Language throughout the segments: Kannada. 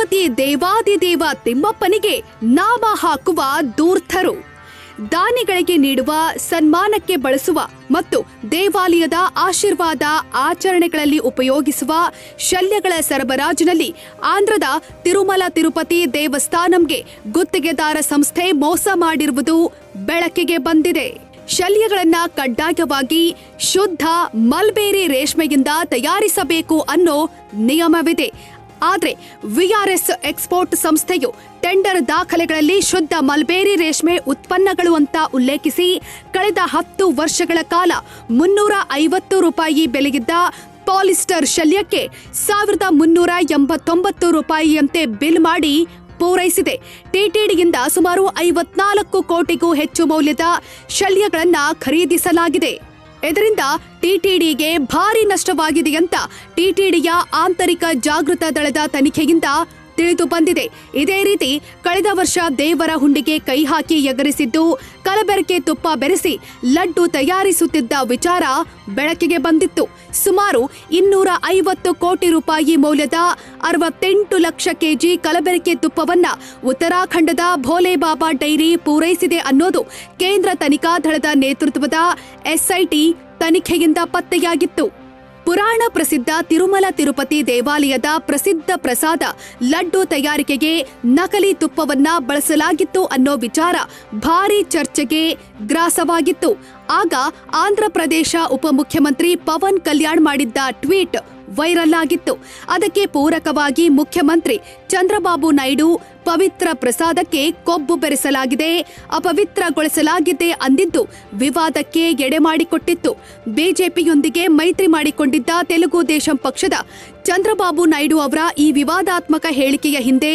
ತಿರುಪತಿ ದೇವಾದಿದೇವ ತಿಮ್ಮಪ್ಪನಿಗೆ ನಾಮ ಹಾಕುವ ದೂರ್ಥರು ದಾನಿಗಳಿಗೆ ನೀಡುವ ಸನ್ಮಾನಕ್ಕೆ ಬಳಸುವ ಮತ್ತು ದೇವಾಲಯದ ಆಶೀರ್ವಾದ ಆಚರಣೆಗಳಲ್ಲಿ ಉಪಯೋಗಿಸುವ ಶಲ್ಯಗಳ ಸರಬರಾಜಿನಲ್ಲಿ ಆಂಧ್ರದ ತಿರುಮಲ ತಿರುಪತಿ ದೇವಸ್ಥಾನಂಗೆ ಗುತ್ತಿಗೆದಾರ ಸಂಸ್ಥೆ ಮೋಸ ಮಾಡಿರುವುದು ಬೆಳಕಿಗೆ ಬಂದಿದೆ. ಶಲ್ಯಗಳನ್ನ ಕಡ್ಡಾಯವಾಗಿ ಶುದ್ಧ ಮಲ್ಬೇರಿ ರೇಷ್ಮೆಯಿಂದ ತಯಾರಿಸಬೇಕು ಅನ್ನೋ ನಿಯಮವಿದೆ. ಆದ್ರೆ ವಿಆರ್ಎಸ್ ಎಕ್ಸ್ಪೋರ್ಟ್ ಸಂಸ್ಥೆಯು ಟೆಂಡರ್ ದಾಖಲೆಗಳಲ್ಲಿ ಶುದ್ಧ ಮಲ್ಬೇರಿ ರೇಷ್ಮೆ ಉತ್ಪನ್ನಗಳು ಅಂತ ಉಲ್ಲೇಖಿಸಿ ಕಳೆದ ಹತ್ತು ವರ್ಷಗಳ ಕಾಲ ಮುನ್ನೂರ ಐವತ್ತು ರೂಪಾಯಿ ಬೆಲೆಗಿದ್ದ ಪಾಲಿಸ್ಟರ್ ಶಲ್ಯಕ್ಕೆ ಸಾವಿರದ ಮುನ್ನೂರ ಎಂಬತ್ತೊಂಬತ್ತು ರೂಪಾಯಿಯಂತೆ ಬಿಲ್ ಮಾಡಿ ಪೂರೈಸಿದೆ. ಟಿಟಿಡಿಯಿಂದ ಸುಮಾರು ಐವತ್ನಾಲ್ಕು ಕೋಟಿಗೂ ಹೆಚ್ಚು ಮೌಲ್ಯದ ಶಲ್ಯಗಳನ್ನು ಖರೀದಿಸಲಾಗಿದೆ. ಇದರಿಂದ ಟಿಟಿಡಿಗೆ ಭಾರಿ ನಷ್ಟವಾಗಿದೆ ಅಂತ ಟಿಟಿಡಿಯ ಆಂತರಿಕ ಜಾಗೃತ ದಳದ ತನಿಖೆಯಿಂದ ತಿಳಿದು ಬಂದಿದೆ. ಇದೇ ರೀತಿ ಕಳೆದ ವರ್ಷ ದೇವರ ಹುಂಡಿಗೆ ಕೈ ಹಾಕಿ ಎಗರಿಸಿದ್ದು, ಕಲಬೆರಕೆ ತುಪ್ಪ ಬೆರೆಸಿ ಲಡ್ಡು ತಯಾರಿಸುತ್ತಿದ್ದ ವಿಚಾರ ಬೆಳಕಿಗೆ ಬಂದಿತ್ತು. ಸುಮಾರು ಇನ್ನೂರ ಐವತ್ತು ಕೋಟಿ ರೂಪಾಯಿ ಮೌಲ್ಯದ ಅರವತ್ತೆಂಟು ಲಕ್ಷ ಕೆಜಿ ಕಲಬೆರಕೆ ತುಪ್ಪವನ್ನ ಉತ್ತರಾಖಂಡದ ಭೋಲೆಬಾಬಾ ಡೈರಿ ಪೂರೈಸಿದೆ ಅನ್ನೋದು ಕೇಂದ್ರ ತನಿಖಾ ದಳದ ನೇತೃತ್ವದ ಎಸ್ಐಟಿ ತನಿಖೆಯಿಂದ ಪತ್ತೆಯಾಗಿತ್ತು. ಪುರಾಣ ಪ್ರಸಿದ್ಧ ತಿರುಮಲ ತಿರುಪತಿ ದೇವಾಲಯದ ಪ್ರಸಿದ್ಧ ಪ್ರಸಾದ ಲಡ್ಡು ತಯಾರಿಕೆಗೆ ನಕಲಿ ತುಪ್ಪವನ್ನ ಬಳಸಲಾಗಿತ್ತು ಅನ್ನೋ ವಿಚಾರ ಭಾರಿ ಚರ್ಚೆಗೆ ಗ್ರಾಸವಾಗಿತ್ತು. ಆಗ ಆಂಧ್ರಪ್ರದೇಶ ಉಪಮುಖ್ಯಮಂತ್ರಿ ಪವನ್ ಕಲ್ಯಾಣ್ ಮಾಡಿದ್ದ ಟ್ವೀಟ್ ವೈರಲ್ ಆಗಿತ್ತು. ಅದಕ್ಕೆ ಪೂರಕವಾಗಿ ಮುಖ್ಯಮಂತ್ರಿ ಚಂದ್ರಬಾಬು ನಾಯ್ಡು ಪವಿತ್ರ ಪ್ರಸಾದಕ್ಕೆ ಕೊಬ್ಬು ಬೆರೆಸಲಾಗಿದೆ. ಅಪವಿತ್ರಗೊಳಿಸಲಾಗಿದೆ ಅಂದಿದ್ದು ವಿವಾದಕ್ಕೆ ಎಡೆ ಮಾಡಿಕೊಟ್ಟಿತ್ತು. ಬಿಜೆಪಿಯೊಂದಿಗೆ ಮೈತ್ರಿ ಮಾಡಿಕೊಂಡಿದ್ದ ತೆಲುಗು ದೇಶಂ ಪಕ್ಷದ ಚಂದ್ರಬಾಬು ನಾಯ್ಡು ಅವರ ಈ ವಿವಾದಾತ್ಮಕ ಹೇಳಿಕೆಯ ಹಿಂದೆ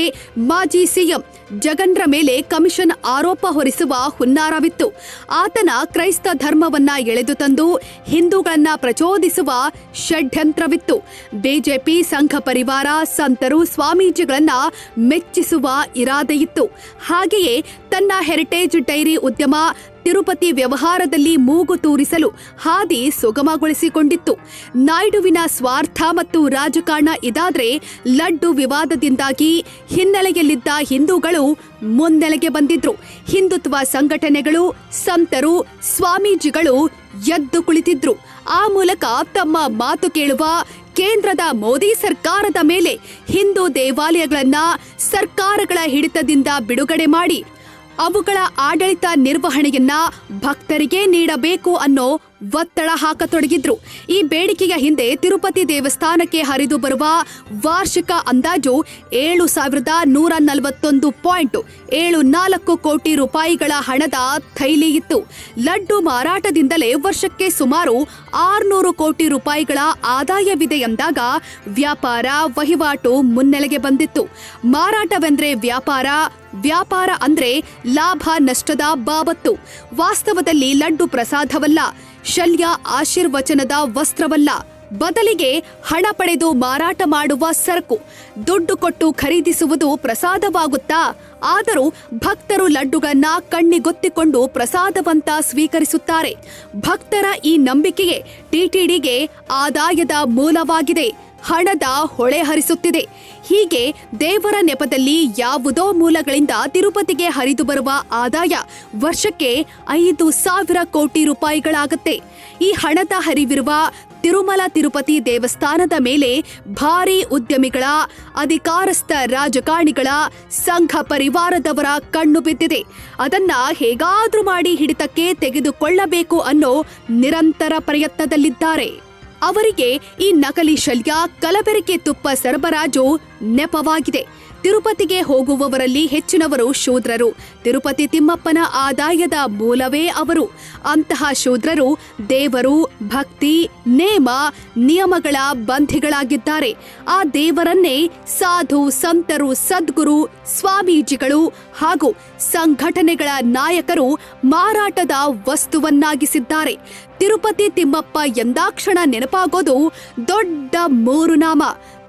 ಮಾಜಿ ಸಿಎಂ ಜಗನ್ರ ಮೇಲೆ ಕಮಿಷನ್ ಆರೋಪ ಹೊರಿಸುವ ಹುನ್ನಾರವಿತ್ತು. ಆತನ ಕ್ರೈಸ್ತ ಧರ್ಮವನ್ನ ಎಳೆದು ತಂದು ಹಿಂದೂಗಳನ್ನ ಪ್ರಚೋದಿಸುವ ಷಡ್ಯಂತ್ರವಿತ್ತು. ಬಿಜೆಪಿ ಸಂಘ ಪರಿವಾರ, ಸಂತರು, ಸ್ವಾಮೀಜಿಗಳನ್ನ ಮೆಚ್ಚಿಸುವ ಇರಾದೆಯಿತ್ತು. ಹಾಗೆಯೇ ತನ್ನ ಹೆರಿಟೇಜ್ ಡೈರಿ ಉದ್ಯಮ ತಿರುಪತಿ ವ್ಯವಹಾರದಲ್ಲಿ ಮೂಗು ತೂರಿಸಲು ಹಾದಿ ಸುಗಮಗೊಳಿಸಿಕೊಂಡಿತ್ತು. ನಾಯ್ಡುವಿನ ಸ್ವಾರ್ಥ ಮತ್ತು ರಾಜಕಾರಣ ಇದಾದ್ರೆ ಲಡ್ಡು ವಿವಾದದಿಂದಾಗಿ ಹಿನ್ನೆಲೆಯಲ್ಲಿದ್ದ ಹಿಂದೂಗಳು ಮುನ್ನೆಲೆಗೆ ಬಂದಿದ್ರು. ಹಿಂದುತ್ವ ಸಂಘಟನೆಗಳು, ಸಂತರು, ಸ್ವಾಮೀಜಿಗಳು ಎದ್ದು ಕುಳಿತಿದ್ರು. ಆ ಮೂಲಕ ತಮ್ಮ ಮಾತು ಕೇಳುವ ಕೇಂದ್ರದ ಮೋದಿ ಸರ್ಕಾರದ ಮೇಲೆ ಹಿಂದೂ ದೇವಾಲಯಗಳನ್ನ ಸರ್ಕಾರಗಳ ಹಿಡಿತದಿಂದ ಬಿಡುಗಡೆ ಮಾಡಿ ಅವುಗಳ ಆಡಳಿತ ನಿರ್ವಹಣೆಯನ್ನ ಭಕ್ತರಿಗೆ ನೀಡಬೇಕು ಅನ್ನೋ ಒತ್ತಡ ಹಾಕತೊಡಗಿದ್ರು. ಈ ಬೇಡಿಕೆಯ ಹಿಂದೆ ತಿರುಪತಿ ದೇವಸ್ಥಾನಕ್ಕೆ ಹರಿದು ಬರುವ ವಾರ್ಷಿಕ ಅಂದಾಜು ಏಳು ಸಾವಿರದ ನೂರ ನಲವತ್ತೊಂದು ಪಾಯಿಂಟ್ ಏಳು ನಾಲ್ಕು ಕೋಟಿ ರೂಪಾಯಿಗಳ ಹಣದ ಥೈಲಿ ಇತ್ತು. ಲಡ್ಡು ಮಾರಾಟದಿಂದಲೇ ವರ್ಷಕ್ಕೆ ಸುಮಾರು ಆರುನೂರು ಕೋಟಿ ರೂಪಾಯಿಗಳ ಆದಾಯವಿದೆ ಎಂದಾಗ ವ್ಯಾಪಾರ ವಹಿವಾಟು ಮುನ್ನೆಲೆಗೆ ಬಂದಿತ್ತು. ಮಾರಾಟವೆಂದ್ರೆ ವ್ಯಾಪಾರ ವ್ಯಾಪಾರ ಅಂದ್ರೆ ಲಾಭ ನಷ್ಟದ ಬಾಬತ್ತು. ವಾಸ್ತವದಲ್ಲಿ ಲಡ್ಡು ಪ್ರಸಾದವಲ್ಲ. ಶಲ್ಯ ಆಶೀರ್ವಚನದ ವಸ್ತ್ರವಲ್ಲ. ಬದಲಿಗೆ ಹಣ ಪಡೆದು ಮಾರಾಟ ಮಾಡುವ ಸರಕು. ದುಡ್ಡು ಕೊಟ್ಟು ಖರೀದಿಸುವುದು ಪ್ರಸಾದವಾಗುತ್ತಾ? ಆದರೂ ಭಕ್ತರು ಲಡ್ಡುಗಳನ್ನ ಕಣ್ಣಿಗೊತ್ತಿಕೊಂಡು ಪ್ರಸಾದವಂತ ಸ್ವೀಕರಿಸುತ್ತಾರೆ. ಭಕ್ತರ ಈ ನಂಬಿಕೆಯೇ ಟಿಟಿಡಿಗೆ ಆದಾಯದ ಮೂಲವಾಗಿದೆ. ಹಣದ ಹೊಳೆ ಹರಿಸುತ್ತಿದೆ. ಹೀಗೆ ದೇವರ ನೆಪದಲ್ಲಿ ಯಾವುದೋ ಮೂಲಗಳಿಂದ ತಿರುಪತಿಗೆ ಹರಿದು ಬರುವ ಆದಾಯ ವರ್ಷಕ್ಕೆ ಐದು ಸಾವಿರ ಕೋಟಿ ರೂಪಾಯಿಗಳಾಗತ್ತೆ. ಈ ಹಣದ ಹರಿವಿರುವ ತಿರುಮಲ ತಿರುಪತಿ ದೇವಸ್ಥಾನದ ಮೇಲೆ ಭಾರೀ ಉದ್ಯಮಿಗಳ, ಅಧಿಕಾರಸ್ಥ ರಾಜಕಾರಣಿಗಳ, ಸಂಘ ಪರಿವಾರದವರ ಕಣ್ಣು ಬಿದ್ದಿದೆ. ಅದನ್ನ ಹೇಗಾದ್ರೂ ಮಾಡಿ ಹಿಡಿತಕ್ಕೆ ತೆಗೆದುಕೊಳ್ಳಬೇಕು ಅನ್ನೋ ನಿರಂತರ ಪ್ರಯತ್ನದಲ್ಲಿದ್ದಾರೆ. ಅವರಿಗೆ ಈ ನಕಲಿ ಶಲ್ಯ ಕಲಬೆರಕೆ ತುಪ್ಪ ಸರಬರಾಜು ನೆಪವಾಗಿದೆ. ತಿರುಪತಿಗೆ ಹೋಗುವವರಲ್ಲಿ ಹೆಚ್ಚಿನವರು ಶೂದ್ರರು. ತಿರುಪತಿ ತಿಮ್ಮಪ್ಪನ ಆದಾಯದ ಮೂಲವೇ ಅವರು. ಅಂತಹ ಶೂದ್ರರು ದೇವರು, ಭಕ್ತಿ, ನೇಮ, ನಿಯಮಗಳ ಬಂಧಿಗಳಾಗಿದ್ದಾರೆ. ಆ ದೇವರನ್ನೇ ಸಾಧು, ಸಂತರು, ಸದ್ಗುರು, ಸ್ವಾಮೀಜಿಗಳು ಹಾಗೂ ಸಂಘಟನೆಗಳ ನಾಯಕರು ಮಾರಾಟದ ವಸ್ತುವನ್ನಾಗಿಸಿದ್ದಾರೆ. ತಿರುಪತಿ ತಿಮ್ಮಪ್ಪ ಎಂದಾಕ್ಷಣ ನೆನಪಾಗೋದು ದೊಡ್ಡ ಮೂರು ನಾಮ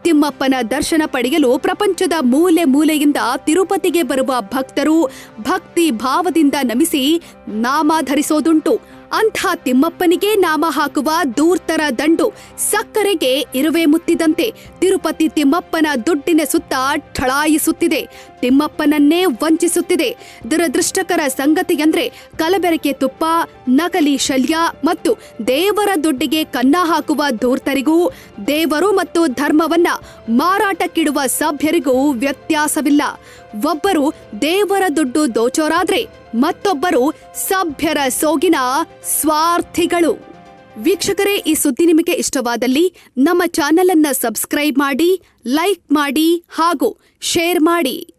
ತಿಮ್ಮಪ್ಪನ ದರ್ಶನ ಪಡೆಯಲು ಪ್ರಪಂಚದ ಮೂಲೆ ಮೂಲೆಯಿಂದ ತಿರುಪತಿಗೆ ಬರುವ ಭಕ್ತರು ಭಕ್ತಿ ಭಾವದಿಂದ ನಮಿಸಿ ನಾಮ ಧರಿಸೋದುಂಟು. ಅಂಥ ತಿಮ್ಮಪ್ಪನಿಗೆ ನಾಮ ಹಾಕುವ ದೂರ್ತರ ದಂಡು ಸಕ್ಕರೆಗೆ ಇರುವೆ ಮುತ್ತಿದಂತೆ ತಿರುಪತಿ ತಿಮ್ಮಪ್ಪನ ದುಡ್ಡಿನ ಸುತ್ತ ಠಳಾಯಿಸುತ್ತಿದೆ. ತಿಮ್ಮಪ್ಪನನ್ನೇ ವಂಚಿಸುತ್ತಿದೆ. ದುರದೃಷ್ಟಕರ ಸಂಗತಿಯಂದ್ರೆ ಕಲಬೆರಕೆ ತುಪ್ಪ, ನಕಲಿ ಶಲ್ಯ ಮತ್ತು ದೇವರ ದುಡ್ಡಿಗೆ ಕನ್ನ ಹಾಕುವ ಧೂರ್ತರಿಗೂ ದೇವರು ಮತ್ತು ಧರ್ಮವನ್ನ ಮಾರಾಟಕ್ಕಿಡುವ ಸಭ್ಯರಿಗೂ ವ್ಯತ್ಯಾಸವಿಲ್ಲ. ಒಬ್ಬರು ದೇವರ ದುಡ್ಡು ದೋಚೋರಾದ್ರೆ ಮತ್ತೊಬ್ಬರು ಸಭ್ಯರ ಸೋಗಿನ ಸ್ವಾರ್ಥಿಗಳು. ವೀಕ್ಷಕರೇ, ಈ ಸುದ್ದಿ ನಿಮಗೆ ಇಷ್ಟವಾದಲ್ಲಿ ನಮ್ಮ ಚಾನೆಲ್ ಅನ್ನ ಸಬ್ಸ್ಕ್ರೈಬ್ ಮಾಡಿ, ಲೈಕ್ ಮಾಡಿ ಹಾಗೂ ಶೇರ್ ಮಾಡಿ.